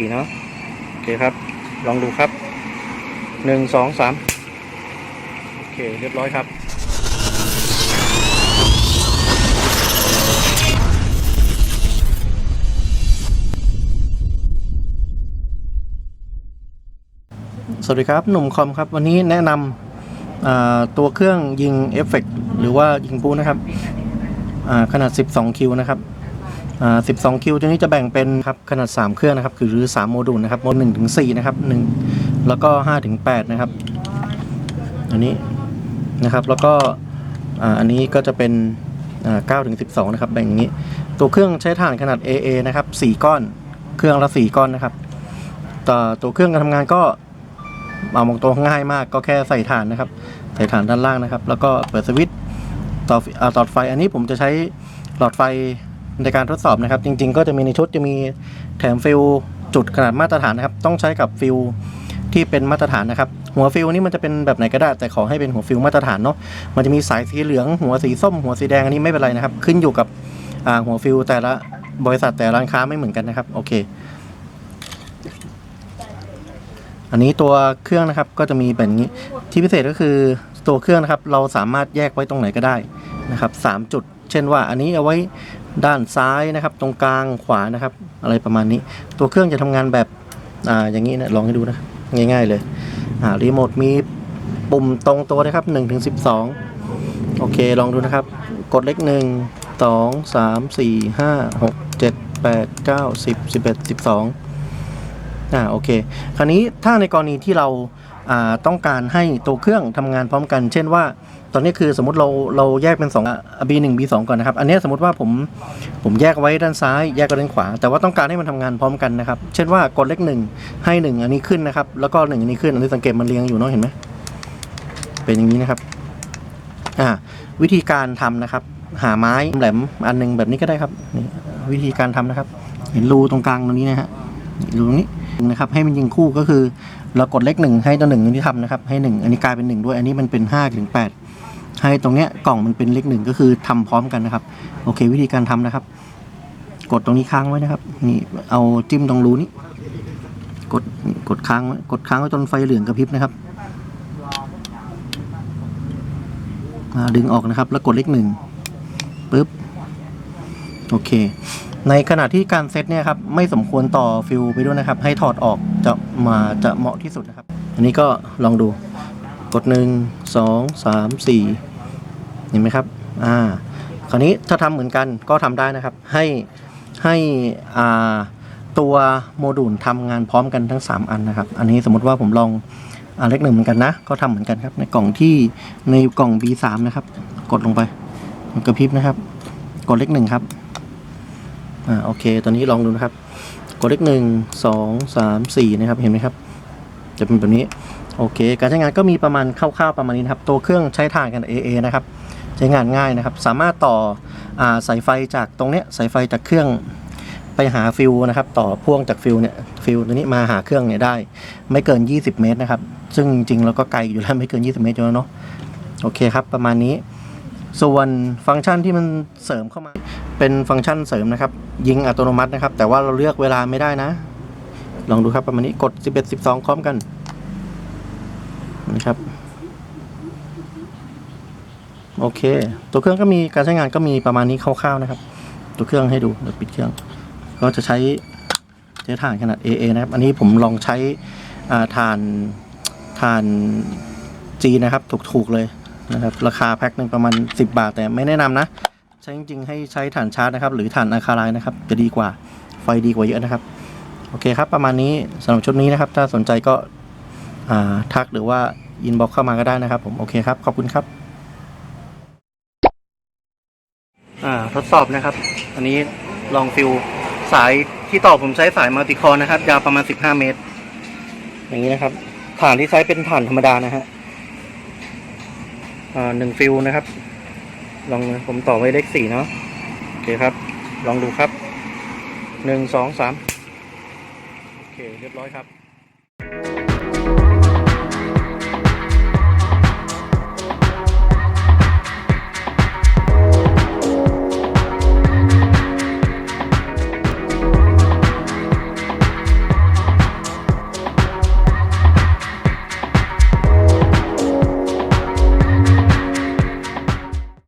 ดีเนาะโอเคครับ ลองดูครับหนึ่งสองสามโอเค เรียบร้อยครับสวัสดีครับ หนุ่มคอมครับ วันนี้แนะนำตัวเครื่องยิงเอฟเฟกต์หรือว่ายิงปูนะครับอ่าขนาด 12 คิวนะครับ 12 คิวตัวนี้จะแบ่งเป็นครับขนาด 3 เครื่องนะครับ คือรือ 3 โมดูลนะครับโมด1ถึง4นะครับ1แล้วก็5ถึง8นะครับ อันนี้นะครับ แล้วก็อ่าอันนี้ก็จะเป็นอ่า9ถึง12 นะครับ แบ่งอย่างนี้ ตัวเครื่องใช้ถ่านขนาด AA นะครับ 4 ก้อน เครื่องละ 4 ก้อนนะครับต่อตัวเครื่องการทำงานก็เอามองตัวง่ายมากก็แค่ใส่ฐานนะครับ ใส่ฐานด้านล่างนะครับ แล้วก็เปิดสวิตช์ต่ออ่าหลอดไฟอันนี้ผมจะใช้หลอดไฟ ในการทดสอบนะครับ จริง ๆ ก็จะมีในชุดจะมีแถมฟิลจุดขนาดมาตรฐานนะครับ ต้องใช้กับฟิลที่เป็นมาตรฐานนะครับ หัวฟิลนี่มันจะเป็นแบบไหนก็ได้ แต่ขอให้เป็นหัวฟิลมาตรฐานเนาะมันจะมีสายสีเหลือง หัวสีส้ม หัวสีแดงอันนี้ไม่เป็นไรนะครับ ขึ้นอยู่กับหัวฟิลแต่ละบริษัทแต่ร้านค้าไม่เหมือนกันนะครับโอเค อันนี้ตัวเครื่องนะครับก็จะมีแบบนี้ที่พิเศษก็คือตัวเครื่องนะครับ เราสามารถแยกไว้ตรงไหนก็ได้นะครับสามจุด เช่นว่าอันนี้เอาไว้ด้านซ้ายนะครับ ตรงกลางขวานะครับ อะไรประมาณนี้ ตัวเครื่องจะทำงานแบบอ่าอย่างนี้นะลองให้ดูนะครับง่าย ๆเลยอ่ารีโมทมีปุ่มตรงตัวนะครับ1ถึง12โอเคลองดูนะครับ กดเลข1 2 3 4 5 6 7 8 9 10 11 12อ่าโอเค คราวนี้ถ้าในกรณีที่เรา ต้องการให้ตัวเครื่องทำงานพร้อมกัน เช่นว่า ตอนนี้คือสมมติเราเราแยกเป็น2อะ B1 B2 ก่อนนะครับ อันนี้สมมติว่าผมผมแยกไว้ด้านซ้าย แยกไว้ด้านขวา แต่ว่าต้องการให้มันทำงานพร้อมกันนะครับ เช่นว่ากดเลขหนึ่งให้หนึ่งอันนี้ขึ้นนะครับ แล้วก็หนึ่งอันนี้ขึ้น อันนี้สังเกตมันเรียงอยู่เนาะเห็นไหมเป็นอย่างนี้นะครับอ่าวิธีการทำนะครับ หาไม้แหลมอันหนึงแบบนี้ก็ได้ครับนี่วิธีการทำนะครับ เห็นรูตรงกลางตรงนี้นะฮะรูตรงนี้นะครับให้มันยิงคู่ก็คือ เรากดเลขหนึ่งให้ตัวหนึ่งที่ทำนะครับ ให้หนึ่งอันนี้กลายเป็นหนึ่งด้วย อันนี้มันเป็นห้าถึงแปดให้ตรงเนี้ยกล่องมันเป็นเลขหนึ่งก็คือทำพร้อมกันนะครับ โอเค วิธีการทำนะครับ กดตรงนี้ค้างไว้นะครับนี่เอาจิ้มตรงรูนี้ กดกดค้างไว้กดค้างไว้จนไฟเหลืองกระพริบนะครับดึงออกนะครับ แล้วกดเลขหนึ่งปึ๊บโอเค ในขณะที่การเซตเนี่ยครับไม่สมควรต่อฟิลไปด้วยนะครับ ให้ถอดออกจะมาจะเหมาะที่สุดนะครับ อันนี้ก็ลองดูกดหนึ่งสองสามสี่เห็นไหมครับอ่าคราวนี้ถ้าทำเหมือนกันก็ทำได้นะครับ ให้ให้อ่าตัวโมดูลทำงานพร้อมกันทั้ง 3 อันนะครับ อันนี้สมมติว่าผมลองอันเล็กหนึ่งเหมือนกันนะ ก็ทำเหมือนกันครับ ในกล่องที่ในกล่อง B3 นะครับ กดลงไปกระพริบนะครับ กดเลขหนึ่งครับ อ่าโอเค ตอนนี้ลองดูนะครับ กดเลขหนึ่งสองสามสี่นะครับ เห็นไหมครับ จะเป็นแบบนี้ โอเค การใช้งานก็มีประมาณคร่าวๆประมาณนี้นะครับ ตัวเครื่องใช้ถ่านกัน AA นะครับ ใช้งานง่ายนะครับ สามารถต่ออสายไฟจากตรงเนี้ย สายไฟจากเครื่องไปหาฟิวนะครับ ต่อพ่วงจากฟิวเนี่ย ฟิวตัวนี้มาหาเครื่องเนี่ยได้ ไม่เกิน 20 เมตรนะครับ ซึ่งจริงๆแล้วก็ไกลอยู่แล้วไม่เกิน 20 เมตรอยู่แล้วเนาะ โอเคครับ ประมาณนี้ ส่วนฟังก์ชันที่มันเสริมเข้ามา เป็นฟังก์ชันเสริมนะครับ ยิงอัตโนมัตินะครับ แต่ว่าเราเลือกเวลาไม่ได้นะ ลองดูครับประมาณนี้กด 11 12พร้อมกันนะครับโอเค ตัวเครื่องก็มีการใช้งานก็มีประมาณนี้คร่าวๆนะครับ ตัวเครื่องให้ดูเดี๋ยวปิดเครื่อง ก็จะใช้ใช้ถ่านขนาด AA นะครับ อันนี้ผมลองใช้อาถ่านถ่าน G นะครับ ถูกๆเลยนะครับ ราคาแพ็คหนึ่งประมาณ 10 บาทแต่ไม่แนะนำนะ ใช้จริงๆให้ใช้ถ่านชาร์จนะครับ หรือถ่านอะคาไลนะครับ จะดีกว่าไฟดีกว่าเยอะนะครับ โอเคครับ ประมาณนี้สำหรับชุดนี้นะครับ ถ้าสนใจก็ทักหรือว่าอินบ็อกเข้ามาก็ได้นะครับผมโอเคครับ ขอบคุณครับทดสอบนะครับ อันนี้ลองฟิลสายที่ต่อผมใช้สายมัลติคอร์นะครับ ยาวประมาณ 15 เมตร อย่างนี้นะครับ ฐานที่ใช้เป็นฐานธรรมดานะฮะหนึ่งฟิลนะครับ ลองผมต่อไว้เลขสี่เนาะโอเคครับ ลองดูครับหนึ่งสองสามโอเคเรียบร้อยครับ